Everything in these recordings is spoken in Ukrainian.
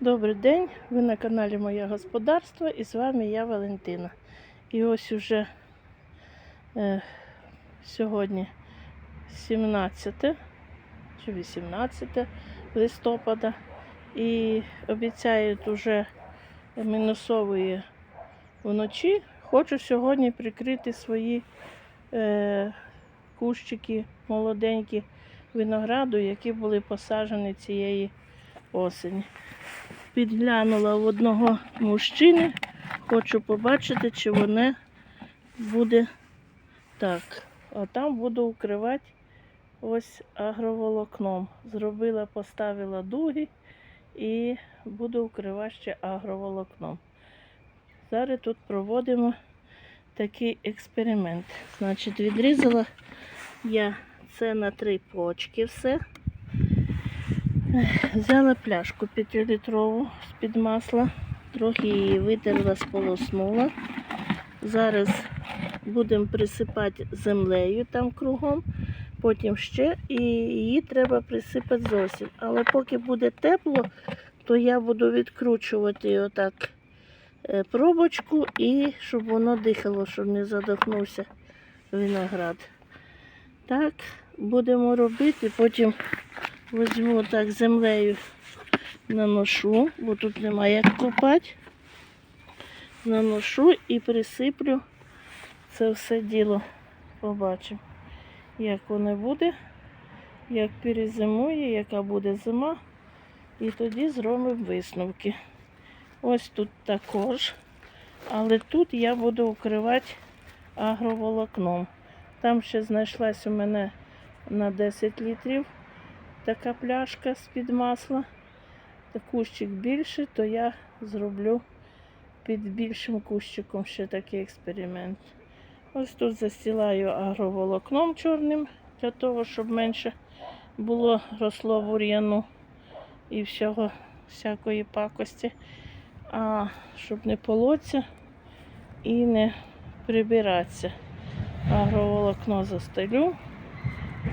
Добрий день, ви на каналі Моє Господарство і з вами я Валентина. І ось уже е, сьогодні 17 чи 18 листопада і обіцяють уже мінусової вночі. Хочу сьогодні прикрити свої е, кущики молоденькі винограду, які були посаджені цієї осені підглянула в одного мужчини. Хочу побачити, чи воно буде так. А там буду укривати ось агроволокном. Зробила, поставила дуги і буду укривати ще агроволокном. Зараз тут проводимо такий експеримент. Значить, відрізала я це на три почки все. Взяла пляшку 5-літрову з-під масла, трохи її витерла, сполоснула. Зараз будемо присипати землею там кругом, потім ще і її треба присипати зовсім. Але поки буде тепло, то я буду відкручувати отак е, пробочку і щоб воно дихало, щоб не задохнувся виноград. Так, будемо робити, потім Возьму так землею наношу, бо тут немає як копати. Наношу і присиплю це все діло. Побачимо, як воно буде, як перезимує, яка буде зима. І тоді зробимо висновки. Ось тут також. Але тут я буду укривати агроволокном. Там ще знайшлась у мене на 10 літрів така пляшка з-під масла. Та кущик більший, то я зроблю під більшим кущиком ще такий експеримент. Ось тут застілаю агроволокном чорним, для того, щоб менше було росло бур'яну і всього, всякої пакості. А щоб не полоться і не прибиратися. Агроволокно застелю.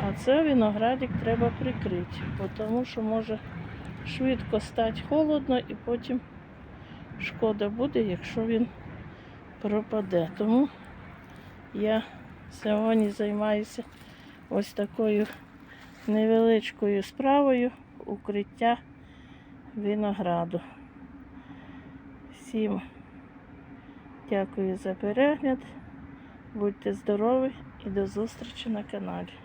А це виноградик треба прикрити, тому що може швидко стати холодно і потім шкода буде, якщо він пропаде. Тому я сьогодні займаюся ось такою невеличкою справою укриття винограду. Всім дякую за перегляд. Будьте здорові і до зустрічі на каналі.